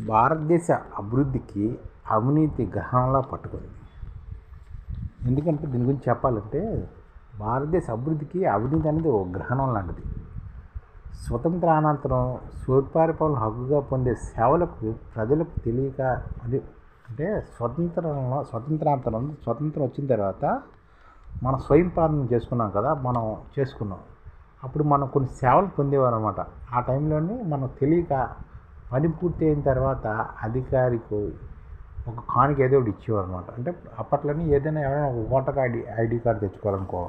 భారతదేశ అభివృద్ధికి అవినీతి గ్రహణంలా పట్టుకుంది. ఎందుకంటే దీని గురించి చెప్పాలంటే భారతదేశ అభివృద్ధికి అవినీతి అనేది ఒక గ్రహణం లాంటిది. స్వతంత్ర అనంతరం స్వపరిపాలన హక్కుగా పొందే సేవలకు ప్రజలకు తెలియక అది అంటే స్వతంత్రంలో స్వతంత్రాంతరం స్వతంత్రం వచ్చిన తర్వాత మనం స్వయం పాలన చేసుకున్నాం కదా మనం చేసుకున్నాం. అప్పుడు మనం కొన్ని సేవలు పొందేవారు అనమాట ఆ టైంలోనే మనం తెలియక పని పూర్తి అయిన తర్వాత అధికారికి ఒక కానుక ఏదో ఒకటి ఇచ్చేవారు అనమాట అంటే అప్పట్లోనే ఏదైనా ఎవరైనా ఒక ఓటర్ ఐడి ఐడి కార్డు తెచ్చుకోవాలనుకో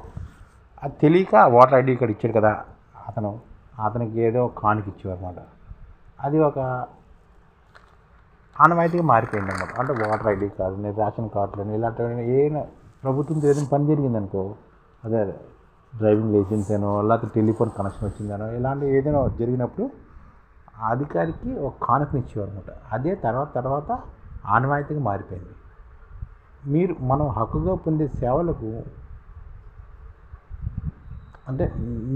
అది తెలియక ఓటర్ ఐడి కార్డు ఇచ్చాడు కదా అతను అతనికి ఏదో కానుక ఇచ్చేవారు అనమాట అది ఒక ఆనవాయితీగా మారిపోయింది అనమాట అంటే ఓటర్ ఐడి కార్డుని రేషన్ కార్డులని ఇలాంటివి ఏదైనా ప్రభుత్వం ఏదైనా పని జరిగిందనుకో అదే డ్రైవింగ్ లైసెన్స్ అనో లేకపోతే టెలిఫోన్ కనెక్షన్ వచ్చిందనో ఇలాంటివి ఏదైనా జరిగినప్పుడు ఆ అధికారికి ఒక కానుకని ఇచ్చేవారు అనమాట అదే తర్వాత తర్వాత ఆనవాయితీగా మారిపోయింది. మీరు మనం హక్కుగా పొందే సేవలకు అంటే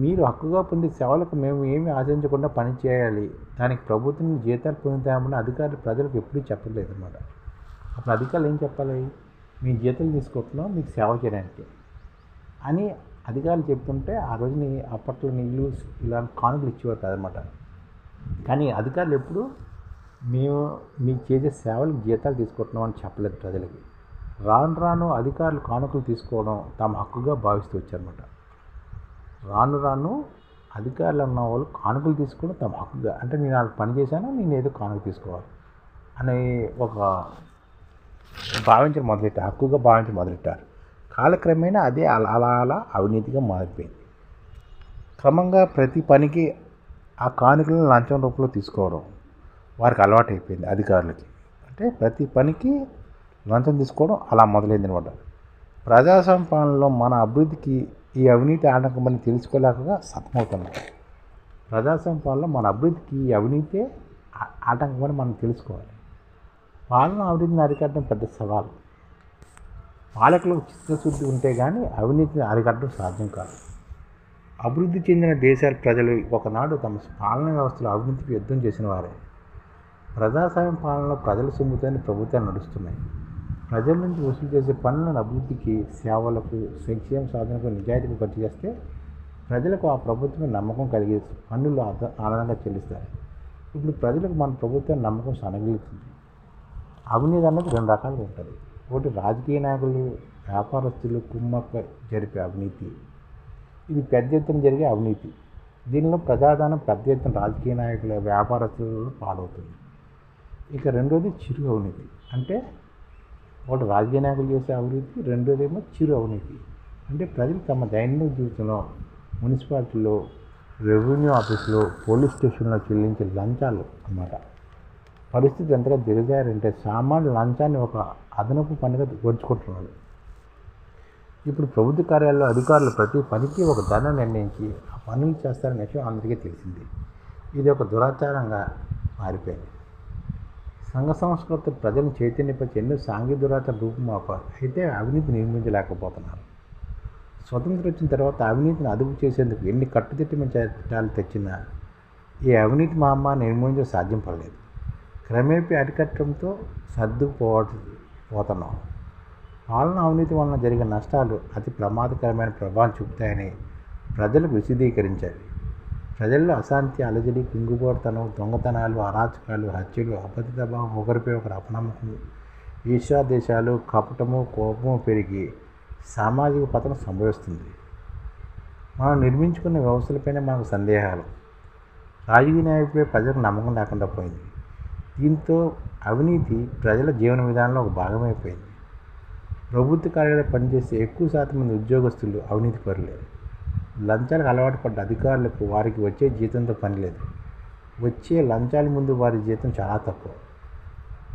మీరు హక్కుగా పొందే సేవలకు మేము ఏమి ఆశించకుండా పని చేయాలి. దానికి ప్రభుత్వం జీతాలు పొందుతామని అధికారులు ప్రజలకు ఎప్పుడూ చెప్పలేదు అనమాట అప్పుడు అధికారులు ఏం చెప్పాలి? మీ జీతాలు తీసుకుంటున్నాం మీకు సేవ చేయడానికి అని అధికారులు చెప్తుంటే ఆ రోజుని అప్పట్లో నీళ్ళు ఇలాంటి కానుకలు ఇచ్చేవారు కాదనమాట కానీ అధికారులు ఎప్పుడు మేము మీకు చేసే సేవలకు జీతాలు తీసుకుంటున్నాం అని చెప్పలేదు ప్రజలకి. రాను రాను అధికారులు కానుకలు తీసుకోవడం తమ హక్కుగా భావిస్తూ వచ్చారన్నమాట. రాను రాను అధికారులు ఉన్న వాళ్ళు కానుకలు తీసుకోవడం తమ హక్కుగా అంటే నేను వాళ్ళకి పని చేశాను నేను ఏదో కానుక తీసుకోవాలి అనే ఒక భావించడం మొదలెట్టారు హక్కుగా భావించడం మొదలెట్టారు. కాలక్రమేణా అదే అలా అలా అలా అవినీతిగా మారిపోయింది. క్రమంగా ప్రతి పనికి ఆ కానుకలను లంచం రూపంలో తీసుకోవడం వారికి అలవాటు అయిపోయింది అధికారులకి. అంటే ప్రతి పనికి లంచం తీసుకోవడం అలా మొదలైంది అనమాట ప్రజా పాలనలో మన అభివృద్ధికి ఈ అవినీతి ఆటంకమని తెలుసుకోలేక సతమవుతున్నాం. ప్రజా పాలనలో మన అభివృద్ధికి ఈ అవినీతే ఆటంకమని మనం తెలుసుకోవాలి. పాలన అవినీతిని అరికట్టడం పెద్ద సవాలు. పాలకులకు చిత్తశుద్ధి ఉంటే కానీ అవినీతిని అరికట్టడం సాధ్యం కాదు. అభివృద్ధి చెందిన దేశాల ప్రజలు ఒకనాడు తమ పాలన వ్యవస్థలో అవినీతికి యుద్ధం చేసిన వారే ప్రజాస్వామ్య పాలనలో ప్రజల సొమ్ముతోనే ప్రభుత్వాలు నడుస్తున్నాయి. ప్రజల నుంచి వసూలు చేసే పనులను అభివృద్ధికి సేవలకు సంక్షేమ సాధనకు నిజాయితీకి ఖర్చు చేస్తే ప్రజలకు ఆ ప్రభుత్వం నమ్మకం కలిగి పన్నులు ఆనందంగా చెల్లిస్తారు. ఇప్పుడు ప్రజలకు మన ప్రభుత్వం నమ్మకం సనగిలుతుంది అవినీతి అనేది రెండు రకాలుగా ఉంటుంది. ఒకటి రాజకీయ నాయకులు వ్యాపారస్తులు కుమ్మక్క జరిపే అవినీతి. ఇది పెద్ద ఎత్తున జరిగే అవినీతి. దీనిలో ప్రజాదానం పెద్ద ఎత్తున రాజకీయ నాయకుల వ్యాపారస్తులు పాలవుతుంది. ఇక రెండోది చిరు అవినీతి. అంటే ఒకటి రాజకీయ నాయకులు చేసే అవినీతి రెండోది ఏమో చిరు అవినీతి. అంటే ప్రజలు తమ దైనందిక జీవితంలో మున్సిపాలిటీలో రెవెన్యూ ఆఫీసులో పోలీస్ స్టేషన్లో చెల్లించే లంచాలు అన్నమాట. పరిస్థితి ఎంతగా దిగజారంటే సామాన్య లంచాన్ని ఒక అదనపు పనిగా గడుచుకుంటున్నారు ఇప్పుడు ప్రభుత్వ కార్యాలయంలో అధికారులు ప్రతి పనికి ఒక ధర నిర్ణయించి ఆ పనులు చేస్తారనే విషయం అందరికీ తెలిసింది. ఇది ఒక దురాచారంగా మారిపోయింది. సంఘ సంస్కృతి ప్రజలను చైతన్యపరిచి ఎన్నో సాంఘిక దురాచార రూపుమాపారు అయితే అవినీతి నిర్మించలేకపోతున్నారు. స్వతంత్రం వచ్చిన తర్వాత అవినీతిని అదుపు చేసేందుకు ఎన్ని కట్టుదిట్టమైన చట్టాలు తెచ్చినా ఈ అవినీతి మహమ్మారి నిర్మూలించడం సాధ్యం పడలేదు. క్రమేపీ అరికట్టడంతో సర్దుకుపోవడం పోతున్నాం. పాలన అవినీతి వలన జరిగే నష్టాలు అతి ప్రమాదకరమైన ప్రభావం చూపుతాయని ప్రజలు విశదీకరించాలి ప్రజల్లో అశాంతి అలజడి కుంగిపోటుతనం దొంగతనాలు అరాచకాలు హత్యలు అబద్ధిత భావం ఒకరిపై ఒకరు అపనమ్మకం ఈర్ష్యాదేశాలు కపటము కోపము పెరిగి సామాజిక పతనం సంభవిస్తుంది. మనం నిర్మించుకున్న వ్యవస్థలపైన మనకు సందేహాలు. రాజకీయ నాయకులపై ప్రజలకు నమ్మకం లేకుండా పోయింది. దీంతో అవినీతి ప్రజల జీవన విధానంలో ఒక భాగమైపోయింది. ప్రభుత్వ కార్యాలయాలు పనిచేసే ఎక్కువ శాతం మంది ఉద్యోగస్తులు అవినీతి పరులే. లంచాలకు అలవాటు పడ్డ అధికారులకు వారికి వచ్చే జీతంతో పని లేదు. వచ్చే లంచాల ముందు వారి జీతం చాలా తక్కువ.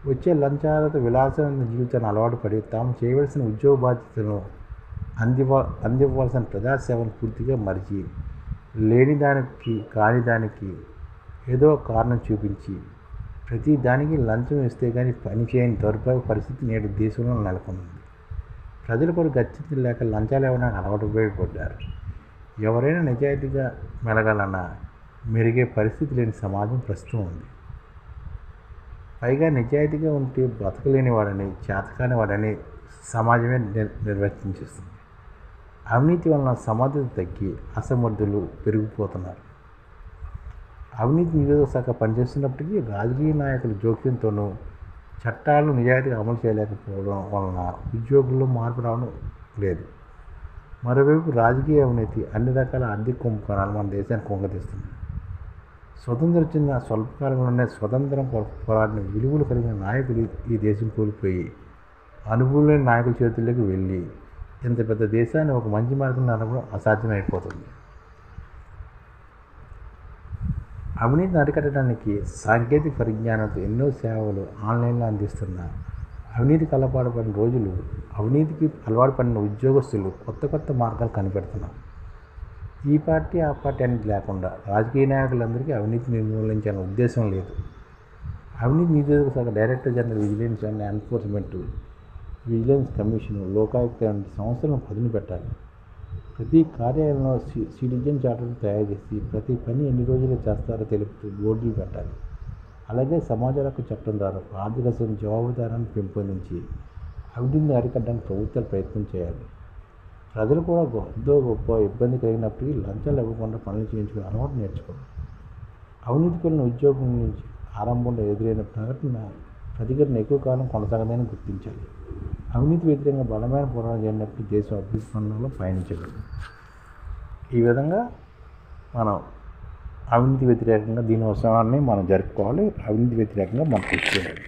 వచ్చే లంచాలతో విలాసమైన జీవితాన్ని అలవాటు పడి తాము చేయవలసిన ఉద్యోగ బాధ్యతను అందివ అందివ్వాల్సిన ప్రజాసేవను పూర్తిగా మరిచి లేని దానికి కాని దానికి ఏదో కారణం చూపించి ప్రతి దానికి లంచం ఇస్తే కానీ పని చేయని దౌర్భాగ్య పరిస్థితి నేడు దేశంలో నెలకొంది. ప్రజలు కూడా గచ్చితం లేక లంచాలు ఇవ్వడానికి అలవాటు ఉపయోగపడ్డారు ఎవరైనా నిజాయితీగా మెలగాలన్నా మెరిగే పరిస్థితి లేని సమాజం ప్రస్తుతం ఉంది. పైగా నిజాయితీగా ఉంటే బ్రతకలేని వాడని చేతకాని వాడని సమాజమే నిర్వర్తించేస్తుంది అవినీతి వలన సమాధులు తగ్గి అసమర్థులు పెరిగిపోతున్నారు. అవినీతి నిరోధక శాఖ పనిచేస్తున్నప్పటికీ రాజకీయ నాయకుల జోక్యంతోనూ చట్టాలు నిజాయితీగా అమలు చేయలేకపోవడం వలన ఉద్యోగుల్లో మార్పు రావడం లేదు. మరోవైపు రాజకీయ అవినీతి అన్ని రకాల ఆర్థిక కుంభకోణాలు మన దేశానికి కుంగతీస్తుంది. స్వతంత్రం వచ్చిన స్వల్పకాలంలోనే స్వతంత్రం పోరాడిన విలువలు కలిగిన నాయకులు ఈ దేశం కోల్పోయి అనుభవం లేని నాయకుల చేతుల్లోకి వెళ్ళి ఇంత పెద్ద దేశాన్ని ఒక మంచి మార్గం నడపడం అసాధ్యమైపోతుంది. అవినీతిని అరికట్టడానికి సాంకేతిక పరిజ్ఞానంతో ఎన్నో సేవలు ఆన్లైన్లో అందిస్తున్న అవినీతి అలవాటు పడిన రోజులు అవినీతికి అలవాటు పడిన ఉద్యోగస్తులు కొత్త కొత్త మార్గాలు కనిపెడుతున్నారు. ఈ పార్టీ ఆ పార్టీ అనేది లేకుండా రాజకీయ నాయకులందరికీ అవినీతి నిర్మూలించాలనే ఉద్దేశం లేదు. అవినీతి నిరోధక శాఖ director general vigilance and enforcement vigilance commission Lokayukta వంటి సంస్థలను పదును పెట్టాలి. ప్రతి కార్యాలయంలో సి సిటిజన్ చార్టర్ తయారు చేసి ప్రతి పని ఎన్ని రోజులు చేస్తారో తెలుపుతూ బోర్డులు పెట్టాలి. అలాగే సమాజ హక్కు చట్టం ద్వారా ఆర్థిక సంఘ జవాబుదారాన్ని పెంపొందించి అవినీతిని అరికట్టడానికి ప్రభుత్వాలు ప్రయత్నం చేయాలి. ప్రజలు కూడా ఎంతో గొప్ప ఇబ్బంది కలిగినప్పటికీ లంచాలు ఇవ్వకుండా పనులు చేయించుకుని అలవాటు నేర్చుకోవాలి. అవినీతికి వెళ్ళిన ఉద్యోగం నుంచి ఆరంభంలో ఎదురైన ప్రకటన ప్రతిఘటన ఎక్కువ కాలం కొనసాగదని గుర్తించాలి. అవినీతి వ్యతిరేకంగా బలమైన పోరాటం చేయడానికి దేశం అభివృద్ధి పనులలో పయనించగలదు. ఈ విధంగా మనం అవినీతి వ్యతిరేకంగా దీనోత్సవాన్ని మనం జరుపుకోవాలి అవినీతి వ్యతిరేకంగా మనం కృషి చేయాలి.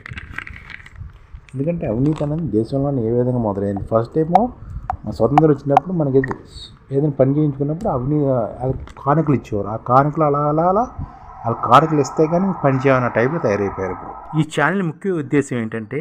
ఎందుకంటే అవినీతి అనేది దేశంలోనే ఏ విధంగా మొదలైంది? ఫస్ట్ ఏమో మన స్వతంత్రం వచ్చినప్పుడు మనకి ఏదైనా పని చేయించుకున్నప్పుడు అవినీతి వాళ్ళకి కానుకలు ఇచ్చేవారు. ఆ కానుకలు అలా అలా అలా వాళ్ళ కానుకలు ఇస్తే కానీ పని చేయమన్న టైప్లో తయారైపోయారు ఇప్పుడు. ఈ ఛానల్ ముఖ్య ఉద్దేశం ఏంటంటే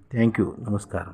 ಥ್ಯಾಂಕ್ ಯು ನಮಸ್ಕಾರ